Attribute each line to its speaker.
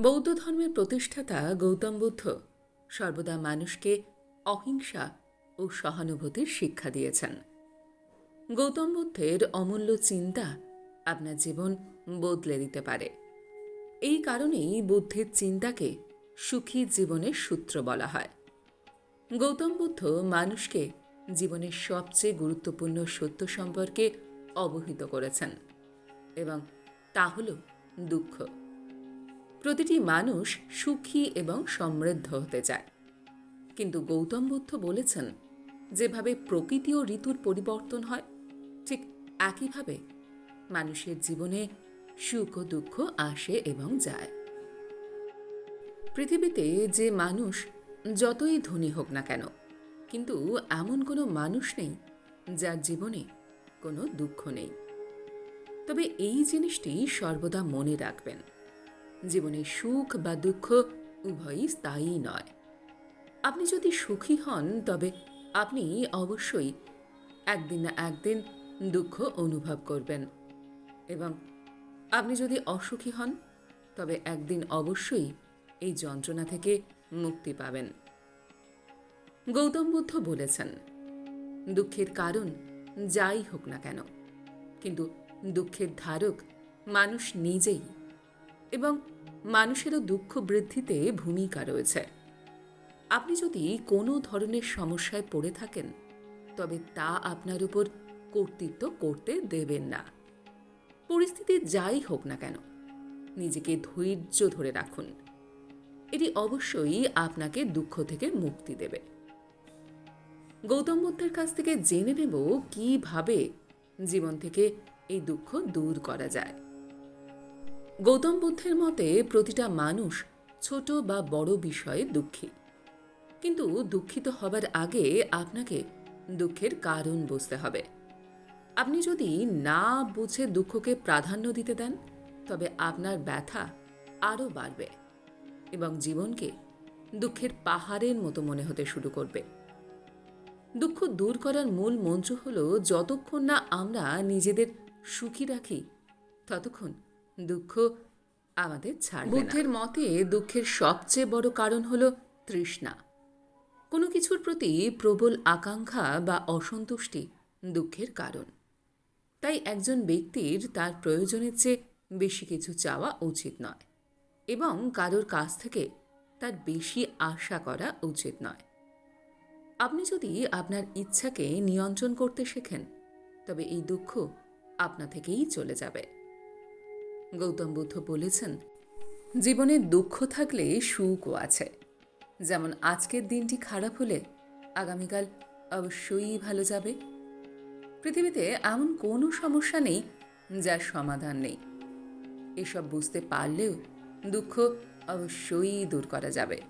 Speaker 1: বৌদ্ধ ধর্মের প্রতিষ্ঠাতা গৌতম বুদ্ধ সর্বদা মানুষকে অহিংসা ও সহানুভূতির শিক্ষা দিয়েছেন। গৌতম বুদ্ধের অমূল্য চিন্তা আপনার জীবন বদলে দিতে পারে। এই কারণেই বুদ্ধের চিন্তাকে সুখী জীবনের সূত্র বলা হয়। গৌতম বুদ্ধ মানুষকে জীবনের সবচেয়ে গুরুত্বপূর্ণ সত্য সম্পর্কে অবহিত করেছেন এবং তা হল দুঃখ। প্রতিটি মানুষ সুখী এবং সমৃদ্ধ হতে চায়। কিন্তু গৌতম বুদ্ধ বলেছেন, যেভাবে প্রকৃতি ও ঋতুর পরিবর্তন হয়, ঠিক একইভাবে মানুষের জীবনে সুখ ও দুঃখ আসে এবং যায়। পৃথিবীতে যে মানুষ যতই ধনী হোক না কেন, কিন্তু এমন কোনো মানুষ নেই যার জীবনে কোনো দুঃখ নেই। তবে এই জিনিসটি সর্বদা মনে রাখবেন। জীবনে সুখ বা দুঃখ উভয়ই স্থায়ী নয়। আপনি যদি সুখী হন, তবে আপনি অবশ্যই একদিন না একদিন দুঃখ অনুভব করবেন। এবং আপনি যদি অসুখী হন, তবে একদিন অবশ্যই এই যন্ত্রণা থেকে মুক্তি পাবেন। গৌতম বুদ্ধ বলেছেন, দুঃখের কারণ যাই হোক না কেন, কিন্তু দুঃখের ধারক মানুষ নিজেই। এবং মানুষেরও দুঃখ বৃদ্ধিতে ভূমিকা রয়েছে। আপনি যদি কোনো ধরনের সমস্যায় পড়ে থাকেন, তবে তা আপনার উপর কর্তৃত্ব করতে দেবেন না। পরিস্থিতি যাই হোক না কেন, নিজেকে ধৈর্য ধরে রাখুন। এটি অবশ্যই আপনাকে দুঃখ থেকে মুক্তি দেবে। গৌতম বুদ্ধের কাছ থেকে জেনে নেব কীভাবে জীবন থেকে এই দুঃখ দূর করা যায়। গৌতম বুদ্ধের মতে প্রতিটা মানুষ ছোট বা বড় বিষয়ে দুঃখী। কিন্তু দুঃখিত হবার আগে আপনাকে দুঃখের কারণ বুঝতে হবে। আপনি যদি না বুঝে দুঃখকে প্রাধান্য দিতে দেন, তবে আপনার ব্যথা আরও বাড়বে এবং জীবনকে দুঃখের পাহাড়ের মতো মনে হতে শুরু করবে। দুঃখ দূর করার মূল মন্ত্র হল, যতক্ষণ না আমরা নিজেদের সুখী রাখি, ততক্ষণ দুঃখ আমাদের ছাড়বে বুদ্ধের মতে দুঃখের সবচেয়ে বড় কারণ হল তৃষ্ণা। কোনো কিছুর প্রতি প্রবল আকাঙ্ক্ষা বা অসন্তুষ্টি দুঃখের কারণ। তাই একজন ব্যক্তির তার প্রয়োজনের চেয়ে বেশি কিছু চাওয়া উচিত নয় এবং কারোর কাছ থেকে তার বেশি আশা করা উচিত নয়। আপনি যদি আপনার ইচ্ছাকে নিয়ন্ত্রণ করতে শেখেন, তবে এই দুঃখ আপনা থেকেই চলে যাবে। গৌতম বুদ্ধ বলেছেন, জীবনে দুঃখ থাকলে সুখও আছে। যেমন আজকের দিনটি খারাপ হলে আগামীকাল অবশ্যই ভালো যাবে। পৃথিবীতে এমন কোনো সমস্যা নেই যার সমাধান নেই। এসব বুঝতে পারলেও দুঃখ অবশ্যই দূর করা যাবে।